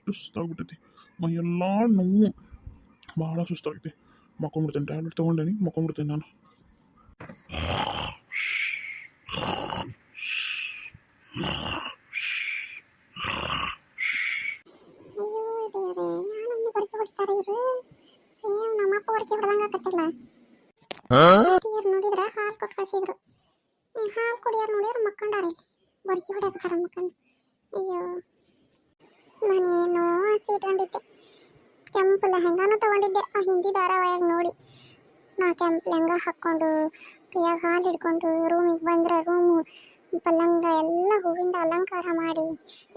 ಅಷ್ಟು ಸುಸ್ತಾಗ್ಬಿಟ್ಟೈತಿ ಮೈಯೆಲ್ಲ ನೋವು ಭಾಳ ಸುಸ್ತಾಗೈತಿ. ಮಕ್ಕೊಂಬಿಡ್ತೇನೆ ಟ್ಯಾಬ್ಲೆಟ್ ತೊಗೊಂಡೇನಿ ಮಕ್ಕೊಂಬಿಡ್ತೇನೆ ನಾನು. ಅಯ್ಯೋ ದೇವ್ರೆ ಯಾರನ್ನ ಬರ್ಕೆ ಹೊಡಿತಾರೆ ಇವರು? ಸೇಮ್ ನಮ್ಮಪ್ಪ ಬರ್ಕೆ ಹೊಡೆದಂಗ ಆಕತ್ತಿಲ್ಲ ಇವ್ರು ನೋಡಿದ್ರ ಹಾಲು ಕೊಟ್ಟು ಕಳಿಸಿದ್ರು. ಹಾಲು ಕುಡಿಯೋರು ನೋಡಿದ್ರೆ ಮಕ್ಕಂಡಾರಿ. ಬರ್ಕೆ ಹೊಡ್ಯಾಕತ್ತಾರ ಮಕ್ಕಂಡು. ಅಯ್ಯೋ. ನಾನೇನೋ ಆಸೆ ಇಟ್ಕೊಂಡಿದ್ದೆ. ಕೆಂಪು ಲೆಹಂಗಾನು ತಗೊಂಡಿದ್ದೆ. ಆ ಹಿಂದಿ ಧಾರಾವಾಹಿಯಾಗ ನೋಡಿ. ನಾ ಕೆಂಪು ಲೆಹಂಗ ಹಾಕ್ಕೊಂಡು, ಕೈಯಾಗ ಹಾಲು ಹಿಡ್ಕೊಂಡು, ರೂಮಿಗೆ ಬಂದ್ರೆ ರೂಮು, ಪಲ್ಲಂಗ ಎಲ್ಲ ಹೂವಿಂದ ಅಲಂಕಾರ ಮಾಡಿ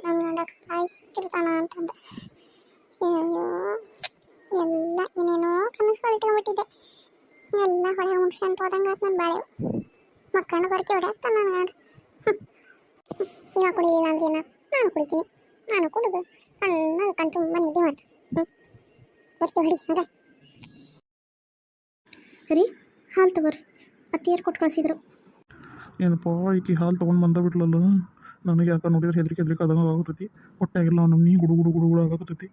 ನನ್ನ ನೋಡಕ್ಕೆ ಕಾಯ್ತಿರ್ತಾನ ಅಂತಂದೆ. ಅಯ್ಯೋ ಎಲ್ಲ ಏನೇನೋ ಕನಸುಗಳು ಇಟ್ಕೊಂಡ್ಬಿಟ್ಟಿದ್ದೆ. ಎಲ್ಲ ಹೊಳೆ ಮುಗಿಸ್ಕೊಂಡು ಹೋದಂಗೆ ಆಯ್ತು ನನ್ನ ಬಾಳೆ. ಮಕ್ಕಳನ್ನ ಬರ್ಕೆ ಹೊಡ್ಯಾಕ್ತಾನ ನಾನು ಗಂಡ. ಇವಾಗ ಕುಡಿಲಿಲ್ಲ ಅಂದ್ರೆ ನಾನು ಕುಡಿತೀನಿ. ನಾನು ಕುಡಿದು ಕಣ್ಣ ಕಣ್ ತುಂಬ ನಿದ್ದೆ ಮಾಡ್ತು ಹ್ಞೂ ಬರ್ಕೆ ಹೊಡಿ ಅದ ರೀ ಹಾಲು ತಗೋರಿ. ಅತ್ತಿಯರು ಕೊಟ್ಟು ಕಳಿಸಿದ್ರು? ಏನಪ್ಪ ಈಕಿ ಹಾಲು ತೊಗೊಂಡು ಬಂದ ಬಿಟ್ಲಲ್ಲ. ನನಗೆ ಯಾಕೆ ನೋಡಿದ್ರೆ ಹೆದರಿಕೆ ಹೆದರಿಕೆ ಆಗುತ್ತೈತಿ ಆಗತೈತಿ ಹೊಟ್ಟೆಗೆಲ್ಲ ನಮ್ಮ ನೀ ಗುಡು ಗುಡು ಗುಡು ಗುಡು ಆಗತೈತಿ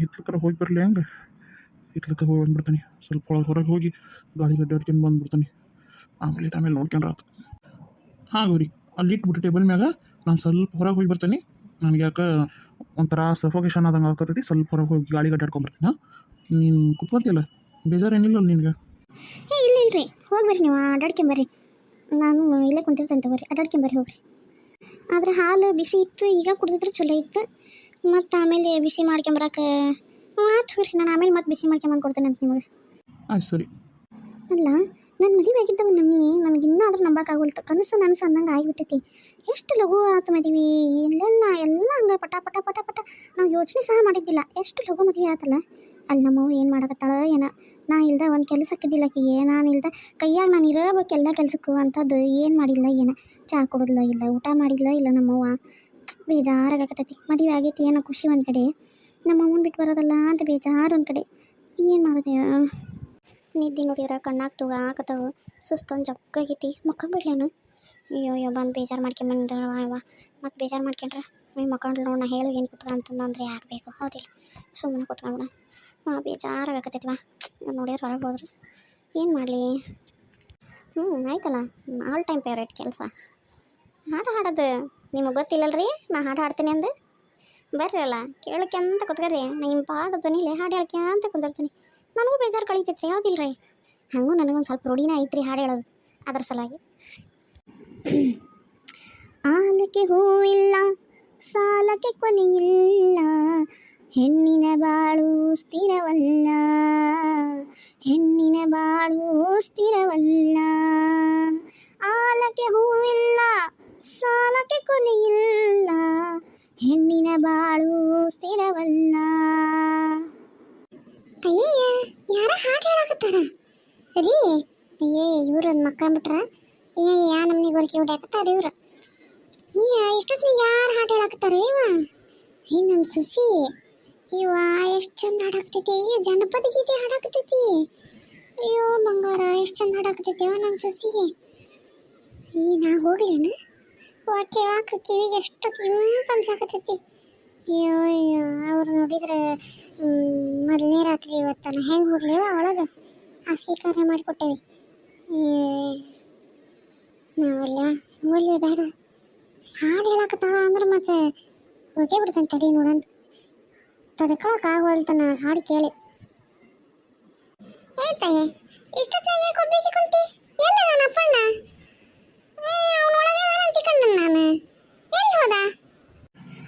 ಹಿತ್ಲಕ್ಕರ ಹೋಗಿ ಬರಲಿ ಹೆಂಗೆ. ಹಿತ್ಲಕ್ಕ ಹೋಗಿ ಬಂದ್ಬಿಡ್ತೀನಿ. ಸ್ವಲ್ಪ ಒಳಗೆ ಹೊರಗೆ ಹೋಗಿ ಗಾಳಿ ಗಡ್ಡೆ ಬಂದು ಬಂದ್ಬಿಡ್ತೀನಿ. ಆಮೇಲೆ ಆಮೇಲೆ ನೋಡ್ಕೊಂಡ್ರೆ ಆತು ಅಲ್ಲಿ ಇಟ್ಬಿಟ್ಟು ಟೇಬಲ್ ಮ್ಯಾಗ ನಾನು ಸ್ವಲ್ಪ ಹೊರಗೆ ಹೋಗಿ ಬರ್ತೀನಿ. ನನಗೆ ಯಾಕೆ ಒಂಥರ ಸಫೋಕೇಶನ್ ಆದಂಗೆ ಆಗ್ತೈತಿ. ಸ್ವಲ್ಪ ಹೊರಗೆ ಹೋಗಿ ಗಾಳಿ ಗಡ್ಡೆ ನೀನು ಏನಿಲ್ಲ ಬೇಜಾರೇನಿಲ್ಲ ನಿನಗೆ? ಏ ಇಲ್ಲ ಇಲ್ರಿ ಹೋಗಿ ಬರ್ರಿ ನೀವು. ಅಡ್ಡಾಡ್ಕೊಂಬರ್ರಿ ನಾನು ಇಲ್ಲೇ ಕುಂತಿರ್ತೇನೆ ತಗೋರಿ. ಅಡ್ಡಾಡ್ಕೊಂಬರ್ರಿ ಹೋಗ್ರಿ. ಆದ್ರೆ ಹಾಲು ಬಿಸಿ ಇತ್ತು. ಈಗ ಕುಡಿದ್ರೆ ಚಲೋ ಇತ್ತು. ಮತ್ತು ಆಮೇಲೆ ಬಿಸಿ ಮಾಡ್ಕೊಂಬರಕ್ಕೆ ಆಯ್ತು ಹೋಗ್ರಿ. ನಾನು ಆಮೇಲೆ ಮತ್ತೆ ಬಿಸಿ ಮಾಡ್ಕೊಂಬಂದು ಕೊಡ್ತೇನೆ ಅಂತ ನಿಮಗೆ. ಆಯ್ತು ಸರಿ. ಅಲ್ಲ ನನ್ನ ಮದುವೆ ಆಗಿದ್ದವ ನಮ್ಮಿ ನನಗೆ ಇನ್ನೂ ಆದ್ರೂ ನಂಬಕ್ಕಾಗಲ್ತು ಕನಸು ನನಸು ಅನ್ನಂಗೆ ಆಗಿಬಿಟ್ಟೈತಿ. ಎಷ್ಟು ಲಘು ಆತು ಮದುವೆ? ಇಲ್ಲೆಲ್ಲ ಎಲ್ಲ ಹಂಗ ಪಟ ಪಟ ಪಟ ಪಟ. ನಾವು ಯೋಚನೆ ಸಹ ಮಾಡಿದ್ದಿಲ್ಲ. ಎಷ್ಟು ಲಘು ಮದುವೆ ಆತಲ್ಲ? ಅಲ್ಲಿ ನಮ್ಮವ್ವ ಏನು ಮಾಡಕತ್ತಾಳ ಏನ? ನಾ ಇಲ್ದ ಒಂದು ಕೆಲಸ ಹಾಕಿದ್ದಿಲ್ಲ ಆಕಿಗೆ. ನಾನು ಇಲ್ದ ಕೈಯಾಗ ನಾನು ಇರಬೇಕು ಎಲ್ಲ ಕೆಲಸಕ್ಕೂ ಅಂಥದ್ದು ಏನು ಮಾಡಿಲ್ಲ ಏನ? ಚಹಾ ಕೊಡೋದಿಲ್ಲ ಇಲ್ಲ, ಊಟ ಮಾಡಿಲ್ಲ ಇಲ್ಲ ನಮ್ಮವ್ವ? ಬೇಜಾರಾಗಕತ್ತೈತಿ. ಮದುವೆ ಆಗೈತಿ ಏನೋ ಖುಷಿ ಒಂದು ಕಡೆ. ನಮ್ಮಮ್ಮನ ಬಿಟ್ಟು ಬರೋದಲ್ಲ ಅಂತ ಬೇಜಾರು ಒಂದು ಕಡೆ. ಏನು ಮಾಡೋದೆ? ನಿದ್ದೆ ನೋಡಿದ್ರೆ ಕಣ್ಣಾಗ ತೂಗ ಆಕತ್ತವು ಸುಸ್ತೊಂದು ಜಗ್ಗಾಗೈತಿ ಮಕ್ಕೊಂಬಿಡ್ಲೇನು ಅಯ್ಯೋ ಅಯ್ಯೋ, ಬಂದು ಬೇಜಾರು ಮಾಡ್ಕೊಂಬಂದ್ರ ಇವ ಮತ್ತು ಬೇಜಾರು ಮಾಡ್ಕೊಂಡ್ರೆ ಮೈ ಮಕ್ಕಳು ನೋಡೋಣ ಹೇಳು ಏನು ಕುತ್ಕ ಅಂತಂದ್ರೆ ಯಾಕೆ ಬೇಕು ಹೌದಿಲ್ಲ. ಸುಮ್ಮನೆ ಕುತ್ಕೊಂಡ್ಬಿಡ ಹಾಂ ಬೇಜಾರಾಗತ್ತೈತಿವ ನೋಡಿದ್ರೆ ಹೊರಗೆ ಹೋದ್ರೆ. ಏನು ಮಾಡಲಿ? ಹ್ಞೂ ಆಯ್ತಲ್ಲ. ಆಲ್ ಟೈಮ್ ಫೇವ್ರೇಟ್ ಕೆಲಸ. ಹಾಡು ಹಾಡೋದು. ನಿಮಗೆ ಗೊತ್ತಿಲ್ಲಲ್ರಿ? ನಾ ಹಾಡು ಹಾಡ್ತೀನಿ ಅಂದು. ಬರ್ರಿ ಅಲ್ಲ ಕೇಳಕ್ಕೆಂತ ಕುತ್ಕರಿ ನಾ ಇಂಪಾದ ಧ್ವನಿಲೆ ಹಾಡು ಹೇಳ್ಕ್ಯಾಂತ ಕುಂದಿರ್ತೀನಿ. ನನಗೂ ಬೇಜಾರು ಕಳೀತೈತೆ ರೀ ಹೌದಿಲ್ಲ ರೀ ಹಾಗೂ ನನಗೊಂದು ಸ್ವಲ್ಪ ರೂಢಿನ ಐತ್ರಿ ಹಾಡು ಹೇಳೋದು. ಅದ್ರ ಸಲುವಾಗಿ. ಆಲಕ್ಕೆ ಹೂವಿಲ್ಲ, ಸಾಲಕ್ಕೆ ಕೊನೆಯಿಲ್ಲ, ಹೆಣ್ಣಿನ ಬಾಳು ಸ್ಥಿರವಲ್ಲ, ಹೆಣ್ಣಿನ ಬಾಳು ಸ್ಥಿರವಲ್ಲ. ಆಲಕ್ಕೆ ಹೂವಿಲ್ಲ, ಸಾಲಕ್ಕೆ ಕೊನೆಯಿಲ್ಲ, ಹೆಣ್ಣಿನ ಬಾಳು ಸ್ಥಿರವಲ್ಲ. ಅಯ್ಯಯ್ಯ, ಯಾರ ಹಾಡು ಹೇಳಕತ್ತಾರ? ರೀ ಅಯ್ಯೇ ಇವ್ರು ಮಕ್ಕಂಬಿಟ್ರ ಏ ಯಾ ನಮ್ನಿ ಗೊರಕೆ ಹೊಡ್ಯಾಕತ್ತಾರ ಇವ್ರು? ನೀ ಇಷ್ಟೊತ್ತಿನ ಯಾರು ಹಾಡು ಹೇಳಕತ್ತಾರ ಇವ? ಏ ನಮ್ಮ ಸುಸಿ, ಇವ ಎಷ್ಟು ಚಂದ ಹಾಡಾಕ್ತೈತಿ ಜನಪದ ಗೀತೆ ಹಾಡಾಕತೈತಿ ಅಯ್ಯೋ ಬಂಗಾರ, ಎಷ್ಟು ಚಂದ ಹಾಡಾಕತೈತಿ ನಮ್ಮ ಸುಸಿಗೆ ಈ ನಾ ಹೋಗ್ಲೇನ? ವಾ, ಕೇಳಾಕ ಕಿವಿಗೆ ಎಷ್ಟು ಕಿಂಪ್ ಅನ್ಸಾಕತೈತಿ ಅಯ್ಯೋ ಅಯ್ಯೋ, ಅವ್ರು ನೋಡಿದ್ರೆ ಮೊದಲನೇ ರಾತ್ರಿ ಇವತ್ತಲ್ಲ ಹೆಂಗೆ ಹೋಗ್ಲೇವ ಒಳಗೆ? ಆ ಸ್ವೀಕಾರ ಮಾಡಿಕೊಟ್ಟೇವಿ. ನಾವಲ್ಲ ಒಳ್ಳೆ ಬೇಡ. ಹಾಡು ಹೇಳಕತ್ತಾಳ ಅಂದ್ರೆ ಮತ್ತೆ ಹೋಗೇ ಬಿಡ್ತಾನೆ ತಡಿ ನೋಡೋಣ. ತಡ್ಕೊಳಕ್ ಆಗೋಲ್ತ ನಾ ಹಾಡು ಕೇಳಿ. ಏತಾಯಿ ಇಷ್ಟೊತ್ತಾಗೆ ಕೊಬ್ಬೇಸಿ ಕುಂತಿ? ಎಲ್ಲ ಅಪ್ಪಣ್ಣ? ಅವನೊಳಗೆ ಅಂತಿಕೊಂಡ ನಾನು. ಎಲ್ಲಿ ಹೋದ?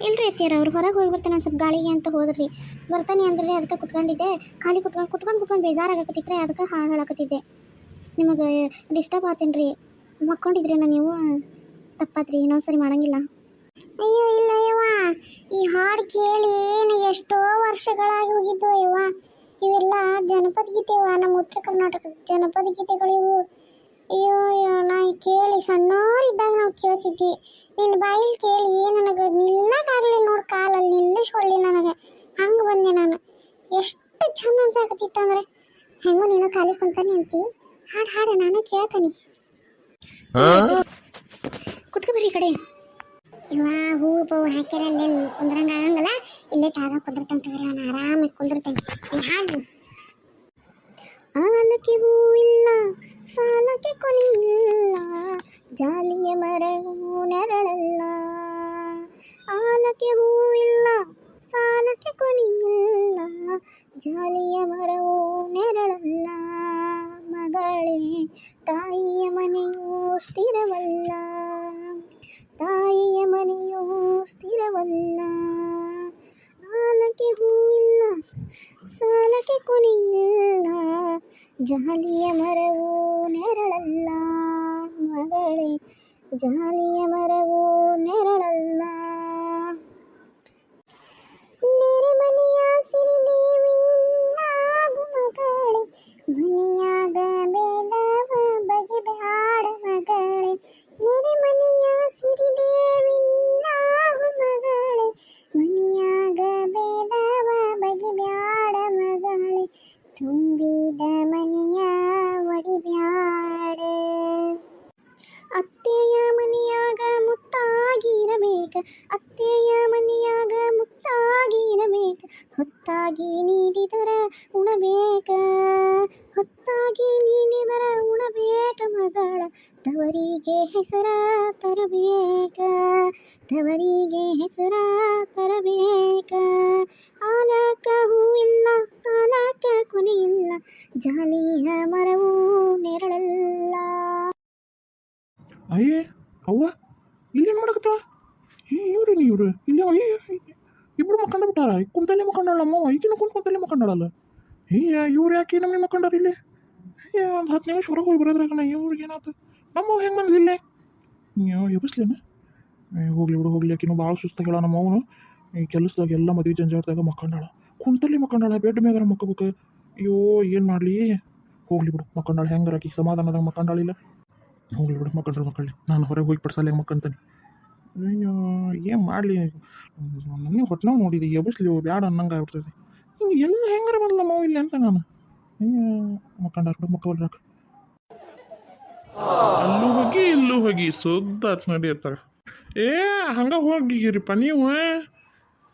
ಇಲ್ರಿ ಅತ್ತಿಯರ ಅವ್ರು ಹೊರಗೆ ಹೋಗಿ ಬರ್ತಾನೆ ಸ್ವಲ್ಪ ಗಾಳಿಗೆ ಅಂತ ಹೋದ್ರಿ. ಬರ್ತಾನೆ ಅಂದ್ರೆ ಅದಕ್ಕೆ ಕುತ್ಕೊಂಡಿದ್ದೆ. ಖಾಲಿ ಕುತ್ಕೊಂಡು ಕುತ್ಕೊಂಡು ಕುತ್ಕೊಂಡು ಬೇಜಾರಾಗಕತ್ತಿದ್ರೆ ಅದಕ್ಕೆ ಹಾಡು ಹೇಳಕತ್ತಿದ್ದೆ. ನಿಮಗೆ ಡಿಸ್ಟರ್ಬ್ ಆತೇನ್ರಿ? ಮಕ್ಕೊಂಡಿದ್ರಿ ನೀವು? ತಪ್ಪಾತ್ರಿ ಇನ್ನೊಂದು ಸರಿ ಮಾಡಂಗಿಲ್ಲ. ಅಯ್ಯೋ, ಇಲ್ಲ ಅಯ್ಯವ ಈ ಹಾಡು ಕೇಳಿ ಏನು ಎಷ್ಟೋ ವರ್ಷಗಳಾಗಿ ಹೋಗಿದ್ದು ಅಯ್ಯವ ಇವೆಲ್ಲ ಜನಪದ ಗೀತೆವ ನಮ್ಮ ಉತ್ತರ ಕರ್ನಾಟಕದ ಜನಪದ ಗೀತೆಗಳು ಇವು. ಅಯ್ಯೋ ಅಯ್ಯೋ, ನಾ ಕೇಳಿ ಸಣ್ಣವರಿದ್ದಾಗ ನಾವು ಕೇಳ್ತಿದ್ವಿ. ನಿನ್ನ ಬಾಯಲ್ಲಿ ಕೇಳಿ ನನಗೆ ನಿಲ್ಲಕ್ಕಾಗಲಿ ನೋಡಿ ಕಾಲಲ್ಲಿ, ನಿಲ್ಲಿಸ್ಕೊಳ್ಳಿ ನನಗೆ. ಹಂಗೆ ಬಂದೆ ನಾನು. ಎಷ್ಟು ಚಂದ ಅನ್ಸಾಕತ್ತಿತ್ತು ಅಂದ್ರೆ, ಹೆಂಗೋ ನೀನು ಖಾಲಿ ಕುಂತಾನೆ ಅಂತಿ. ಹಾಡು ಹಾಡು, ನಾನು ಕೇಳ್ತಾನೆ. ಕುತ್ಕೊ ಬರ್ರಿ ಈ ಕಡೆ. ಇವ ಹೂವು ಪೂವು ಹಾಕ್ಯಾರ ಅಲ್ಲೇ ಕುಂದ್ರಂಗ ಆಗಂಗಲ್ಲ ಇಲ್ಲೇ ತಾಗ ಕುಂದಿರ್ತಾನೆ ತಗೋರಿ ಅವನು ಆರಾಮಾಗಿ ಕುಂದಿರ್ತಾನೆ ನೀ ಹಾಡು ಆಲಕ್ಕೆ ಹೂವಿಲ್ಲ ಸಾಲಕ್ಕೆ ಕೊನೆಯಿಲ್ಲ ಜಾಲಿಯ ಮರವು ನೆರಳಲ್ಲ. ಆಲಕ್ಕೆ ಹೂವಿಲ್ಲ ಸಾಲಕ್ಕೆ ಕೊನೆಯಿಲ್ಲ ಜಾಲಿಯ ಮರವು ನೆರಳಲ್ಲ. ಮಗಳೇ ತಾಯಿಯ ಮನೆಯು ಸ್ಥಿರವಲ್ಲ ತಾಯಿಯ ಮನೆಯು ಸ್ಥಿರವಲ್ಲ ಆಲಕ್ಕೆ ಹೂವಿಲ್ಲ ಸಾಲಕ್ಕೆ ಕೊನೆಯಿಲ್ಲ ಜಾಲಿಯ ಮರವು ನೆರಳಲ್ಲ ಮಗಳೇ ಜಾಲಿಯ ಮರವು ನೆರಳಲ್ಲ ನೆರೆಮನೆಯ ಹೊತ್ತಾಗಿ ನೀಡಿದರ ಉಣಬೇಕ? ಹೊತ್ತಾಗಿ ನೀಡಿದರ ಉಣಬೇಕ ಮಗಳ? ತವರಿಗೆ ಹೆಸರ ತರಬೇಕ? ತವರಿಗೆ ಹೆಸರ ತರಬೇಕ? ಆಲಕ ಹೂವಿಲ್ಲ, ಸಾಲಕ ಕೊನೆಯಿಲ್ಲ, ಜಾಲಿಯ ಮರವು ನೆರಳಲ್ಲ. ಅಯ್ಯೇ, ಅವ್ವ, ಇಲ್ಲೇನು ಮಾಡಕತ್ತ ಇವ್ರಿ ಇಲ್ಲ ಇಲ್ಲಿ ಅಯ್ಯ ಇಬ್ರು ಮಕ್ಕಂಡ ಬಿಟ್ಟಾರ? ಕುಂತಲ್ಲೇ ಮಕ್ಕಂಡಳ ಅಮ್ಮ? ಈಗಿನ ಕುಂತ ಕುಂತಲ್ಲಿ ಮಕ್ಕಂಡಾಳಲ್ಲ? ಏಯ್ಯ ಇವ್ರು ಯಾಕೆ ನಮಗೆ ಮಕ್ಕಂಡಾರ ಇಲ್ಲಿ? ಏ, ಒಂದು ಹತ್ತು ನಿಮಿಷ ಹೊರಗೆ ಹೋಗಿ ಬರೋದ್ರಾಗಣ ಇವ್ರಿಗೆ ಏನಾಯ್ತು ನಮ್ಮ ಹೆಂಗೆ ಬಂದ್ಲಿ ಇಲ್ಲೇ? ನೀವು ಎಬ್ಬಿಸ್ಲೇನ? ಹೋಗ್ಲಿ ಬಿಡು, ಹೋಗ್ಲಿ, ಆಕಿನೂ ಭಾಳ ಸುಸ್ತಾಗಳ ನಮ್ಮ ಅವನು. ಈ ಕೆಲಸದಾಗ ಎಲ್ಲ ಮದುವೆ ಜಂಜಾಟದಾಗ ಮಕ್ಕಂಡಾಳ. ಕುಂತಲ್ಲಿ ಮಕ್ಕಂಡಾಳ, ಬೆಡ್ ಮ್ಯಾಗಾರ ಮಕ್ಕಬೇಕು? ಅಯ್ಯೋ, ಏನು ಮಾಡಲಿ? ಹೋಗ್ಲಿ ಬಿಡು, ಮಕ್ಕಂಡಾಳ ಹೆಂಗಾರ ಆಕಿ? ಸಮಾಧಾನದಾಗ ಮಕ್ಕಂಡಾಳಿಲ್ಲ? ಹೋಗ್ಲಿ ಬಿಡು, ಮಕ್ಕಂಡ್ರು ಮಕ್ಕಳಿ ನಾನು ಹೊರಗೆ ಹೋಗಿ ಪಡ್ಸಲ್ಲ ಮಕ್ಕಂತಾನೆ. ಅಯ್ಯೋ, ಏನು ಮಾಡಲಿ? ನನಗೆ ಹೊಟ್ಟೆ ನೋಡಿದೆ, ಎಬ್ಬಿಸ್ಲಿ, ಬ್ಯಾಡ ಅನ್ನಂಗೆ ಆಗ್ಬಿಡ್ತದೆ. ಹಿಂಗೆ ಎಲ್ಲ ಹೆಂಗಾರ ಬಂದಲ್ಲ ಮಾವು ಇಲ್ಲಿ ಅಂತ ನಾನು. ಅಯ್ಯೋ ಮಕ್ಕಂಡ ಬಿಡು ಮಕ್ಕಳ್ರಾಕ ಅಲ್ಲೂ ಹೋಗಿ, ಇಲ್ಲೂ ಹೋಗಿ, ಸುದ್ದ ಹತ್ತು ನೋಡಿ ಇರ್ತಾರೆ. ಏ, ಹಂಗೆ ಹೋಗಿರಿಪ್ಪ ನೀವು.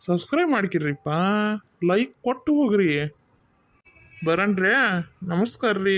ಸಬ್ಸ್ಕ್ರೈಬ್ ಮಾಡ್ಕಿರ್ರಿಪ್ಪ. ಲೈಕ್ ಕೊಟ್ಟು ಹೋಗ್ರಿ. ಬರಣ್ರಿ ನಮಸ್ಕಾರ ರೀ